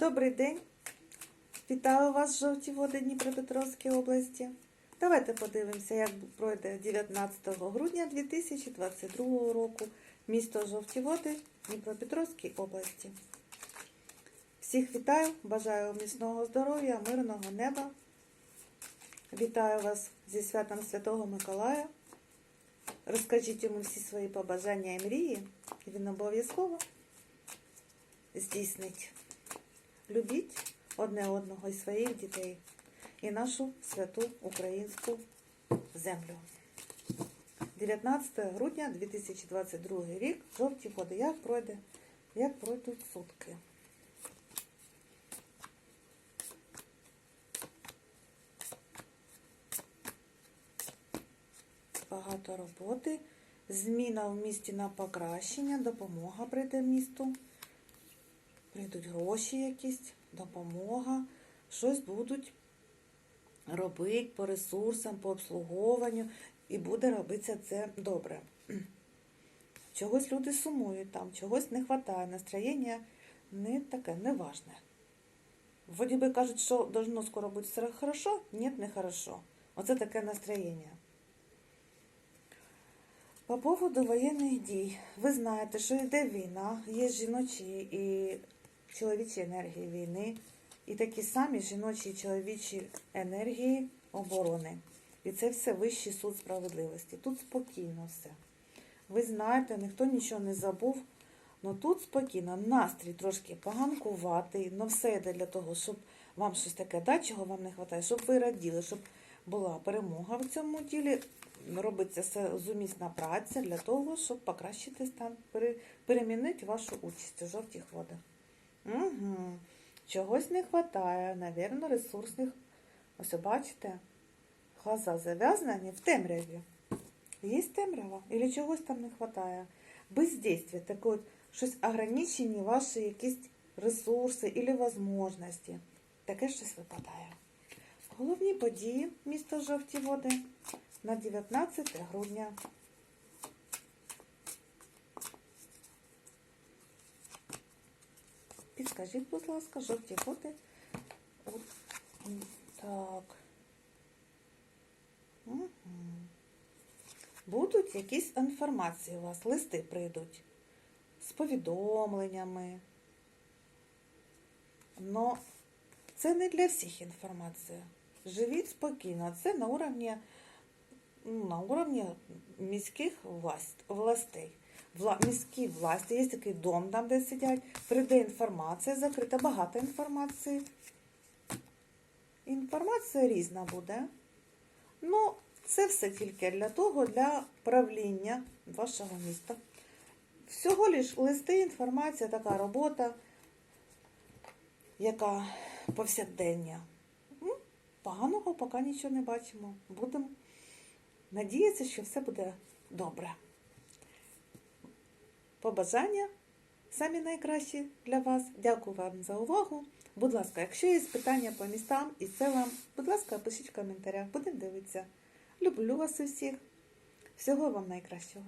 Добрий день! Вітаю вас, жовті води Дніпропетровської області. Давайте подивимося, як пройде 19 грудня 2022 року місто Жовті Води Дніпропетровській області. Всіх вітаю, бажаю міцного здоров'я, мирного неба. Вітаю вас зі святом Святого Миколая. Розкажіть йому всі свої побажання і мрії, і він обов'язково здійснить. Любіть одне одного і своїх дітей і нашу святу українську землю. 19 грудня 2022 рік жовті води. Як пройде, як пройдуть сутки. Багато роботи. Зміна в місті на покращення, допомога прийде місту. Прийдуть гроші якісь, допомога, щось будуть робити по ресурсам, по обслуговуванню, і буде робитися це добре. Чогось люди сумують там, чогось не вистачає, настроєння не таке, не важне. Вроді би кажуть, що должно скоро бути все хорошо, ні, не хорошо. Оце таке настроєння. По поводу воєнних дій, ви знаєте, що йде війна, є жіночі і чоловічі енергії війни, і такі самі жіночі і чоловічі енергії оборони. І це все вищий суд справедливості. Тут спокійно все. Ви знаєте, ніхто нічого не забув. але тут спокійно, настрій трошки поганкуватий, але все йде для того, щоб вам щось таке дати, чого вам не вистачає, щоб ви раділи, щоб була перемога в цьому ділі. Робиться зумісна праця для того, щоб покращити стан, перемінити вашу участь у жовтих водах. Угу. Чогось не вистачає, навірно, ресурсних. Ось бачите, глаза зав'язані в темряві. Є темрява? Или чогось там не вистачає? Бездействие, таке от щось ограничені ваші якісь ресурси или можливості. Таке щось випадає. Головні події міста Жовті Води на 19 грудня. Підскажіть, будь ласка, жовті води. От, так. Угу. Будуть якісь інформації у вас, листи прийдуть з повідомленнями. Но це не для всіх інформація. Живіть спокійно. Це на уровні, ну, на уровні міських власть, властей. Вла, міські власті, є такий дом, там, де сидять, прийде інформація, закрита, багато інформації. Інформація різна буде. Ну, це все тільки для того, для правління вашого міста. Всього лиш листи, інформація, така робота, яка повсякдення. Ну, Поганого поки нічого не бачимо. Будемо надіятися, що все буде добре. Побажання самі найкращі для вас. Дякую вам за увагу. Будь ласка, якщо є питання по містам і селам, будь ласка, пишіть в коментарях, будемо дивитися. Люблю вас усіх. Всього вам найкращого.